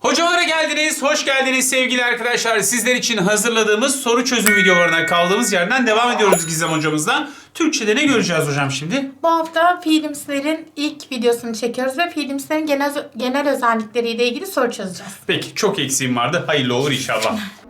Hocalara geldiniz, hoş geldiniz sevgili arkadaşlar. Sizler için hazırladığımız soru çözüm videolarına kaldığımız yerden devam ediyoruz Gizem hocamızdan. Türkçe'de ne göreceğiz hocam şimdi? Bu hafta fiilimslerin ilk videosunu çekiyoruz ve fiilimslerin genel, genel özellikleriyle ilgili soru çözeceğiz. Peki çok eksiğim vardı. Hayırlı olur inşallah.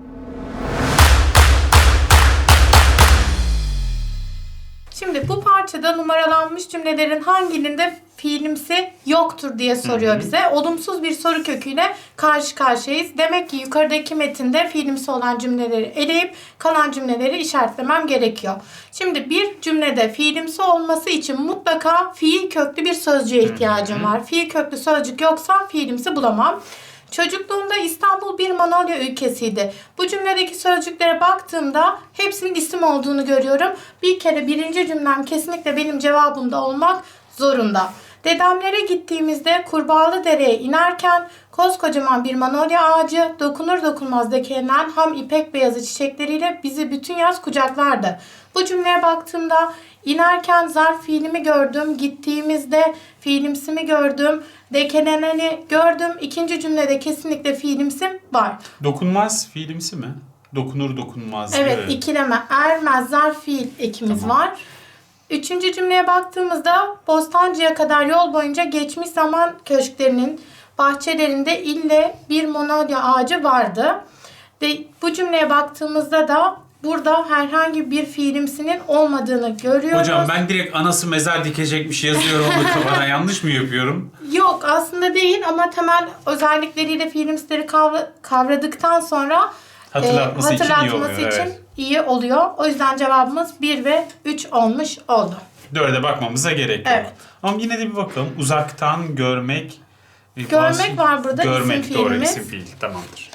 Şimdi bu parçada numaralanmış cümlelerin hanginin fiilimsi yoktur diye soruyor bize. Olumsuz bir soru köküyle karşı karşıyayız. Demek ki yukarıdaki metinde fiilimsi olan cümleleri eleyip kalan cümleleri işaretlemem gerekiyor. Şimdi bir cümlede fiilimsi olması için mutlaka fiil köklü bir sözcüğe ihtiyacım var. Fiil köklü sözcük yoksa fiilimsi bulamam. Çocukluğumda İstanbul bir Manolya ülkesiydi. Bu cümledeki sözcüklere baktığımda hepsinin isim olduğunu görüyorum. Bir kere birinci cümlem kesinlikle benim cevabımda olmak zorunda. Dedemlere gittiğimizde Kurbağalı Dere'ye inerken koskocaman bir manolya ağacı dokunur dokunmaz dökelen ham ipek beyazı çiçekleriyle bizi bütün yaz kucaklardı. Bu cümleye baktığımda inerken zarf fiilimi gördüm, gittiğimizde fiilimsimi gördüm, dekeleneni gördüm. İkinci cümlede kesinlikle fiilimsim var. Dokunmaz fiilimsi mi? Dokunur dokunmaz. Evet, ikileme ermez zarf fiil ekimiz Tamam. var. Üçüncü cümleye baktığımızda Bostancı'ya kadar yol boyunca geçmiş zaman köşklerinin bahçelerinde ille bir monolya ağacı vardı. Ve bu cümleye baktığımızda da burada herhangi bir fiilimsinin olmadığını görüyoruz. Hocam ben direkt anası mezar dikecekmiş yazıyorum onu kafana yanlış mı yapıyorum? Yok aslında değil ama temel özellikleriyle fiilimsleri kavra- kavradıktan sonra Hatırlatması e, için iyi hatırlatması oluyor, için evet. iyi oluyor. O yüzden cevabımız 1 ve 3 olmuş oldu. Dörde bakmamıza gerek yok. Evet. Ama yine de bir bakalım. Uzaktan görmek. e, Görmek var burada, Görmek isim doğru fiilimiz. isim fiil. Tamamdır.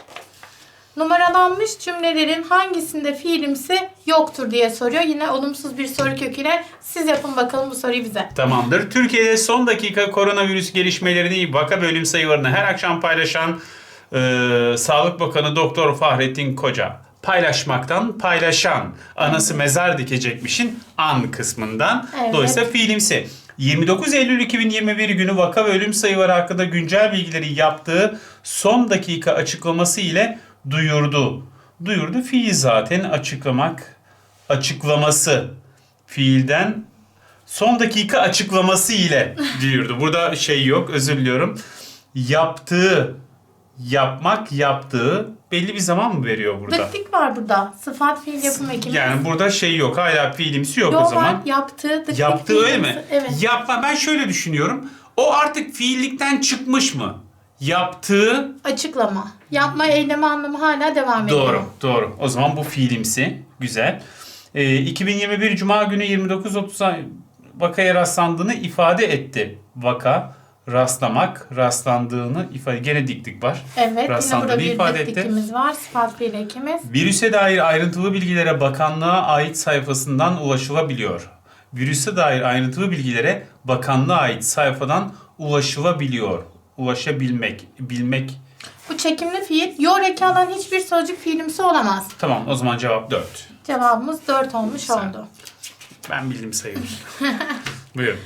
Numaralanmış cümlelerin hangisinde fiilimsi yoktur diye soruyor. Yine olumsuz bir soru köküyle siz yapın bakalım bu soruyu bize. Tamamdır. Türkiye'de son dakika koronavirüs gelişmelerini vaka bölüm sayılarını her akşam paylaşan e, Sağlık Bakanı Doktor Fahrettin Koca. Paylaşmaktan paylaşan. Anası mezar dikecekmişin an kısmından. Evet. Dolayısıyla fiilimsi. 29 Eylül 2021 günü vaka ve ölüm sayıları hakkında güncel bilgileri yaptığı son dakika açıklaması ile duyurdu. Duyurdu fiil zaten açıklamak açıklaması fiilden son dakika açıklaması ile duyurdu. Burada şey yok özür diliyorum. Yaptığı, yapmak yaptığı belli bir zaman mı veriyor burada? Dıktik var burada. Sıfat fiil yapım ekimiz. Yani burada şey yok hala fiilimsi yok Yo o var zaman. yaptığı dıktik Yaptığı öyle mi? Evet. Yapma ben şöyle düşünüyorum. O artık fiillikten çıkmış mı? Yaptığı Açıklama. Yapma eylemi anlamı hala devam ediyor. Doğru, doğru. O zaman bu fiilimsi. Güzel. Ee, 2021 Cuma günü 29.30'a vakaya rastlandığını ifade etti. Vaka, rastlamak, rastlandığını ifade... Gene diktik var. Evet yine Rastlandığını burada bir ifade etti. var. Sıfat fiil ekimiz. Virüse dair ayrıntılı bilgilere bakanlığa ait sayfasından ulaşılabiliyor. Virüse dair ayrıntılı bilgilere bakanlığa ait sayfadan ulaşılabiliyor. Ulaşabilmek, bilmek. Bu çekimli fiil. Yor eki alan hiçbir sözcük fiilimsi olamaz. Tamam o zaman cevap 4. Cevabımız 4 olmuş Güzel. oldu. Ben bildim sayılır. Buyurun.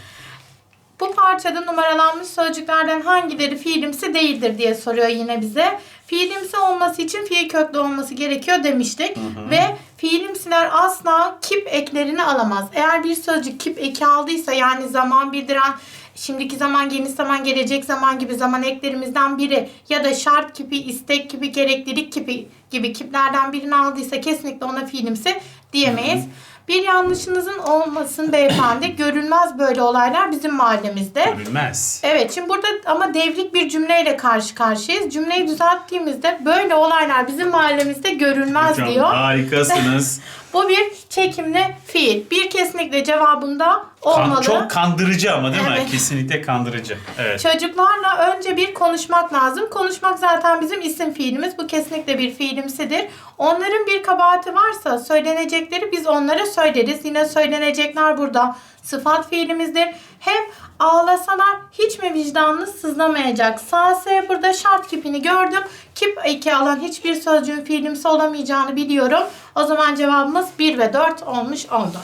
Bu parçada numaralanmış sözcüklerden hangileri fiilimsi değildir diye soruyor yine bize. Fiilimsi olması için fiil köklü olması gerekiyor demiştik. Ve fiilimsiler asla kip eklerini alamaz. Eğer bir sözcük kip eki aldıysa yani zaman bildiren şimdiki zaman, geniş zaman, gelecek zaman gibi zaman eklerimizden biri ya da şart kipi, istek kipi, gereklilik kipi gibi kiplerden birini aldıysa kesinlikle ona fiilimsi diyemeyiz. Bir yanlışınızın olmasın beyefendi. Görülmez böyle olaylar bizim mahallemizde. Görülmez. Evet şimdi burada ama devrik bir cümleyle karşı karşıyayız. Cümleyi düzelttiğimizde böyle olaylar bizim mahallemizde görülmez Hocam diyor. harikasınız. Bu bir çekimli fiil. Bir kesinlikle cevabında Kan- olmalı. çok kandırıcı ama değil mi? Evet. Kesinlikle kandırıcı. Evet. Çocuklarla önce bir konuşmak lazım. Konuşmak zaten bizim isim fiilimiz. Bu kesinlikle bir fiilimsidir. Onların bir kabahati varsa söylenecekleri biz onlara söyleriz. Yine söylenecekler burada sıfat fiilimizdir. Hem ağlasalar hiç mi vicdanınız sızlamayacak? Sağ S burada şart kipini gördüm. Kip eki alan hiçbir sözcüğün fiilimsi olamayacağını biliyorum. O zaman cevabımız 1 ve 4 olmuş oldu.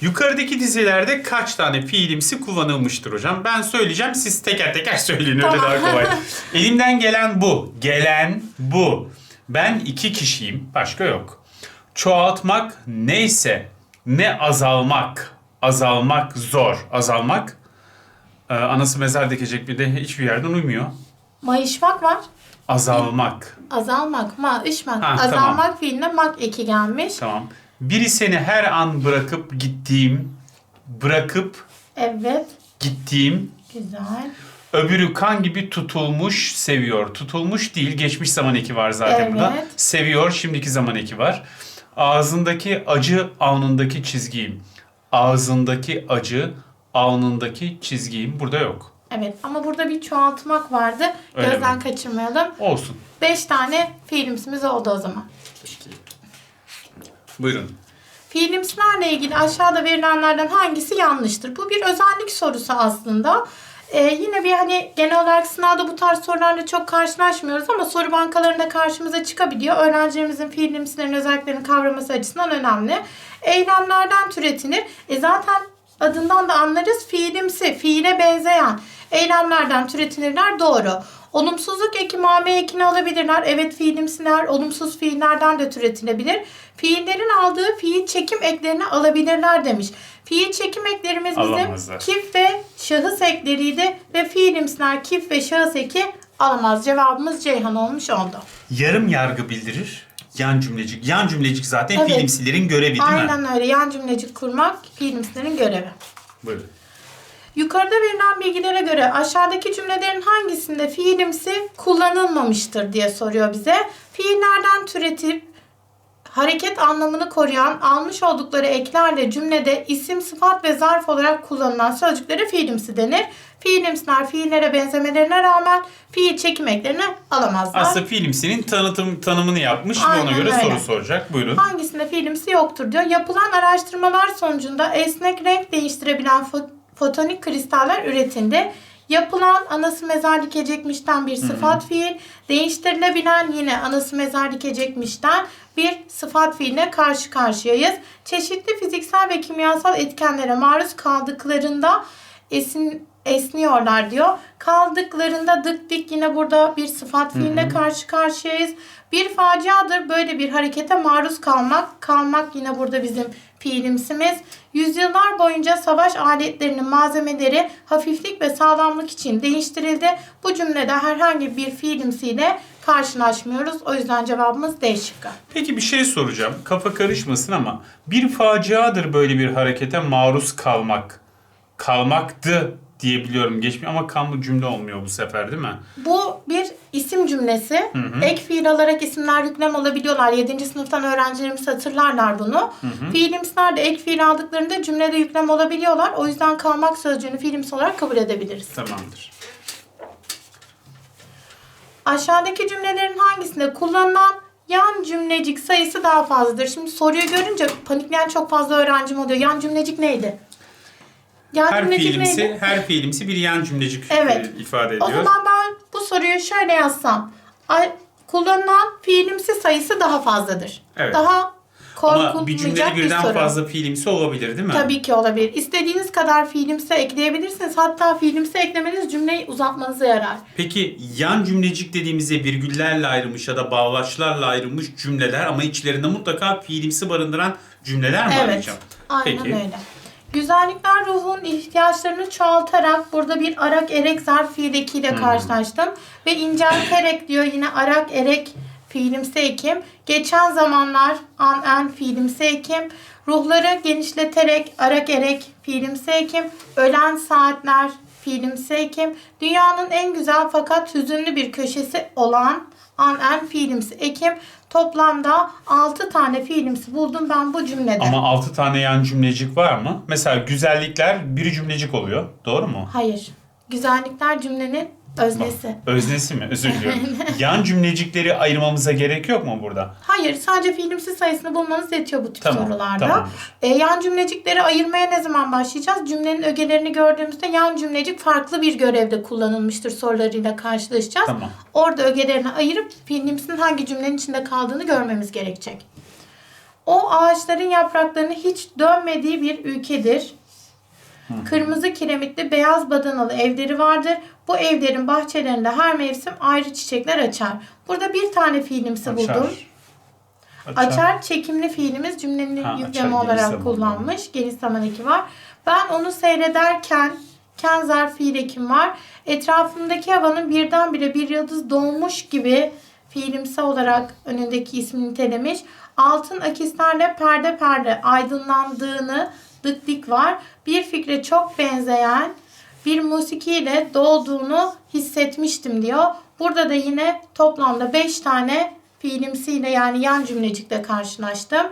Yukarıdaki dizilerde kaç tane fiilimsi kullanılmıştır hocam? Ben söyleyeceğim siz teker teker söyleyin öyle Tamam. daha kolay. Elimden gelen bu. Gelen bu. Ben iki kişiyim. Başka yok. Çoğaltmak neyse ne azalmak. Azalmak zor. Azalmak e, anası mezar dikecek bir de hiçbir yerden uymuyor. Mayışmak var. Azalmak. Azalmak, mayışmak. Ha, Azalmak tamam. fiiline mak eki gelmiş. Tamam. Biri seni her an bırakıp gittiğim, bırakıp Evet. gittiğim, Güzel. Öbürü kan gibi tutulmuş, seviyor. Tutulmuş değil, geçmiş zaman eki var zaten Evet. burada. Seviyor, şimdiki zaman eki var. Ağzındaki acı, alnındaki çizgiyim. Ağzındaki acı, alnındaki çizgiyim. Burada yok. Evet ama burada bir çoğaltmak vardı. Öyle Gözden mi? kaçırmayalım. Olsun. 5 tane fiilimsimiz oldu o zaman. Buyurun. Fiilimsilerle ilgili aşağıda verilenlerden hangisi yanlıştır? Bu bir özellik sorusu aslında. Ee, yine bir hani genel olarak sınavda bu tarz sorularla çok karşılaşmıyoruz ama soru bankalarında karşımıza çıkabiliyor. Öğrencilerimizin fiilimsilerin özelliklerini kavraması açısından önemli. Eylemlerden türetinir. E zaten adından da anlarız fiilimsi, fiile benzeyen eylemlerden türetilirler doğru. Olumsuzluk eki mame ekini alabilirler. Evet fiilimsiler olumsuz fiillerden de türetilebilir. Fiillerin aldığı fiil çekim eklerini alabilirler demiş. Fiil çekim eklerimiz bizim Alamazlar. kif ve şahıs ekleriydi ve fiilimsiler kif ve şahıs eki alamaz. Cevabımız Ceyhan olmuş oldu. Yarım yargı bildirir. Yan cümlecik. Yan cümlecik zaten Evet. fiilimsilerin görevi değil mi? Aynen öyle. Yan cümlecik kurmak fiilimsilerin görevi. Buyurun. Yukarıda verilen bilgilere göre aşağıdaki cümlelerin hangisinde fiilimsi kullanılmamıştır diye soruyor bize. Fiillerden türetip hareket anlamını koruyan almış oldukları eklerle cümlede isim, sıfat ve zarf olarak kullanılan sözcüklere fiilimsi denir. Fiilimsiler fiillere benzemelerine rağmen fiil çekim eklerini alamazlar. Aslında fiilimsinin tanıtım tanımını yapmış ve ona Aynen göre öyle. soru soracak. Buyurun. Hangisinde fiilimsi yoktur diyor. Yapılan araştırmalar sonucunda esnek renk değiştirebilen fo- fotonik kristaller üretildi. Yapılan anası mezar dikecekmişten bir sıfat fiil, değiştirilebilen yine anası mezar dikecekmişten bir sıfat fiiline karşı karşıyayız. Çeşitli fiziksel ve kimyasal etkenlere maruz kaldıklarında esin, esniyorlar diyor. Kaldıklarında dık dik yine burada bir sıfat fiiline karşı karşıyayız. Bir faciadır böyle bir harekete maruz kalmak. Kalmak yine burada bizim fiilimsimiz. Yüzyıllar boyunca savaş aletlerinin malzemeleri hafiflik ve sağlamlık için değiştirildi. Bu cümlede herhangi bir fiilimsiyle karşılaşmıyoruz. O yüzden cevabımız D şıkkı. Peki bir şey soracağım. Kafa karışmasın ama bir faciadır böyle bir harekete maruz kalmak. Kalmaktı diyebiliyorum geçmiyor ama kalma cümle olmuyor bu sefer değil mi? Bu bir isim cümlesi. Ek fiil alarak isimler yüklem alabiliyorlar. 7. sınıftan öğrencilerimiz hatırlarlar bunu. Fiilimsiler de ek fiil aldıklarında cümlede yüklem olabiliyorlar. O yüzden kalmak sözcüğünü fiilimsi olarak kabul edebiliriz. Tamamdır. Aşağıdaki cümlelerin hangisinde kullanılan yan cümlecik sayısı daha fazladır? Şimdi soruyu görünce panikleyen çok fazla öğrencim oluyor. Yan cümlecik neydi? Yan Her fiilimsi, neydi? her fiilimsi bir yan cümlecik Evet. e, ifade O ediyor. zaman ben bu soruyu şöyle yazsam. Kullanılan fiilimsi sayısı daha fazladır. Evet. Daha korkutmayacak Ama bir bir, cümlede birden soru. fazla fiilimsi olabilir değil mi? Tabii ki olabilir. İstediğiniz kadar fiilimsi ekleyebilirsiniz. Hatta fiilimsi eklemeniz cümleyi uzatmanıza yarar. Peki yan cümlecik dediğimizde virgüllerle ayrılmış ya da bağlaçlarla ayrılmış cümleler ama içlerinde mutlaka fiilimsi barındıran cümleler mi Evet. arayacağım? Aynen Peki. öyle. Güzellikler ruhun ihtiyaçlarını çoğaltarak burada bir arak erek zarf fiil ekiyle karşılaştım. Ve incelterek diyor yine arak erek fiilimsi ekim. Geçen zamanlar an en fiilimsi ekim. Ruhları genişleterek arak erek fiilimsi ekim. Ölen saatler fiilimsi ekim. Dünyanın en güzel fakat hüzünlü bir köşesi olan an en fiilimsi ekim. Toplamda 6 tane fiilimsi buldum ben bu cümlede. Ama 6 tane yan cümlecik var mı? Mesela güzellikler bir cümlecik oluyor. Doğru mu? Hayır. Güzellikler cümlenin öznesi. Öznesi mi? Özür diliyorum. yan cümlecikleri ayırmamıza gerek yok mu burada? Hayır, sadece fiilimsi sayısını bulmanız yetiyor bu tip Tamam, sorularda. tamamdır. E, yan cümlecikleri ayırmaya ne zaman başlayacağız? Cümlenin ögelerini gördüğümüzde yan cümlecik farklı bir görevde kullanılmıştır sorularıyla karşılaşacağız. Tamam. Orada ögelerini ayırıp fiilimsinin hangi cümlenin içinde kaldığını görmemiz gerekecek. O ağaçların yapraklarının hiç dönmediği bir ülkedir. Kırmızı kiremitli beyaz badanalı evleri vardır. Bu evlerin bahçelerinde her mevsim ayrı çiçekler açar. Burada bir tane fiilimsi buldum. Açar çekimli fiilimiz cümlenin Ha, yükleme açar, olarak kullanmış. Geniş zaman eki var. Ben onu seyrederken ken zarf fiil ekim var. Etrafımdaki havanın birdenbire bir yıldız doğmuş gibi fiilimsi olarak önündeki ismini nitelemiş. Altın akislerle perde perde aydınlandığını dık var. Bir fikre çok benzeyen bir musikiyle dolduğunu hissetmiştim diyor. Burada da yine toplamda 5 tane fiilimsiyle yani yan cümlecikle karşılaştım.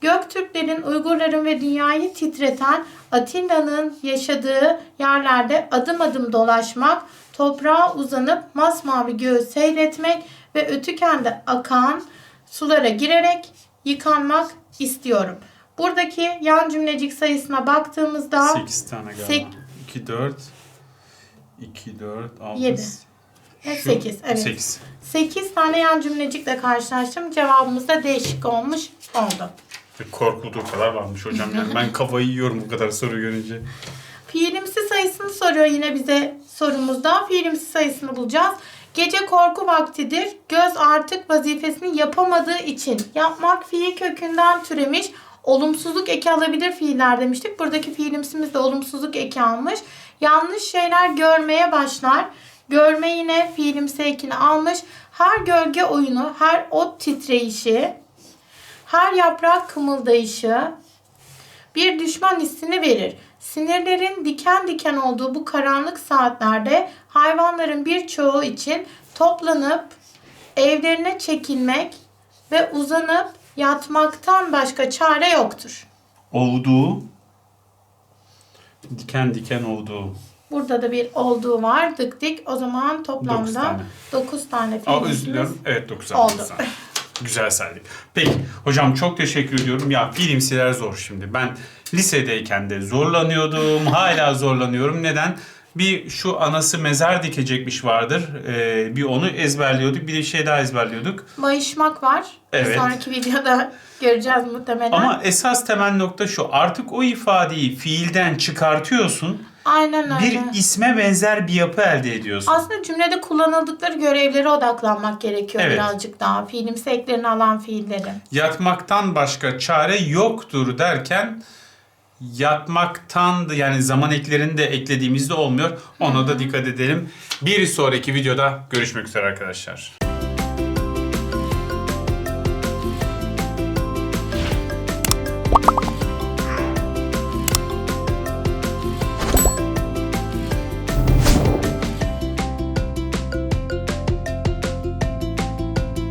Göktürklerin, Uygurların ve dünyayı titreten Atilla'nın yaşadığı yerlerde adım adım dolaşmak, toprağa uzanıp masmavi göğü seyretmek ve ötükende akan sulara girerek yıkanmak istiyorum. Buradaki yan cümlecik sayısına baktığımızda 8 tane galiba. Sek- 2, 4, 2, 4, 6, Yedi. Evet, sekiz, evet. 8. 8 tane yan cümlecikle karşılaştım. Cevabımız da değişik olmuş oldu. Korkulduğu kadar varmış hocam. Yani ben kafayı yiyorum bu kadar soru görünce. Fiilimsi sayısını soruyor yine bize sorumuzda. Fiilimsi sayısını bulacağız. Gece korku vaktidir. Göz artık vazifesini yapamadığı için yapmak fiil kökünden türemiş. Olumsuzluk eki alabilir fiiller demiştik. Buradaki fiilimsimiz de olumsuzluk eki almış. Yanlış şeyler görmeye başlar. Görme yine fiilimsi ekini almış. Her gölge oyunu, her ot titreyişi, her yaprak kımıldayışı, bir düşman hissini verir. Sinirlerin diken diken olduğu bu karanlık saatlerde hayvanların birçoğu için toplanıp evlerine çekilmek ve uzanıp yatmaktan başka çare yoktur. Olduğu, diken diken olduğu. Burada da bir olduğu var. Dık dik. O zaman toplamda tane. 9 tane Aa, fiilimiz özür diliyorum. Evet 9 oldu. Güzel saydık. Peki hocam çok teşekkür ediyorum. Ya filmsiler zor şimdi. Ben lisedeyken de zorlanıyordum. hala zorlanıyorum. Neden? Bir şu anası mezar dikecekmiş vardır. Ee, bir onu ezberliyorduk. Bir de şey daha ezberliyorduk. Mayışmak var. Evet. Bir sonraki videoda göreceğiz muhtemelen. Ama esas temel nokta şu. Artık o ifadeyi fiilden çıkartıyorsun. Aynen öyle. Bir isme benzer bir yapı elde ediyorsun. Aslında cümlede kullanıldıkları görevlere odaklanmak gerekiyor Evet. birazcık daha. Fiilimsi eklerini alan fiilleri. yatmaktan başka çare yoktur derken yatmaktan da yani zaman eklerini de eklediğimizde olmuyor. Ona da dikkat edelim. Bir sonraki videoda görüşmek üzere arkadaşlar.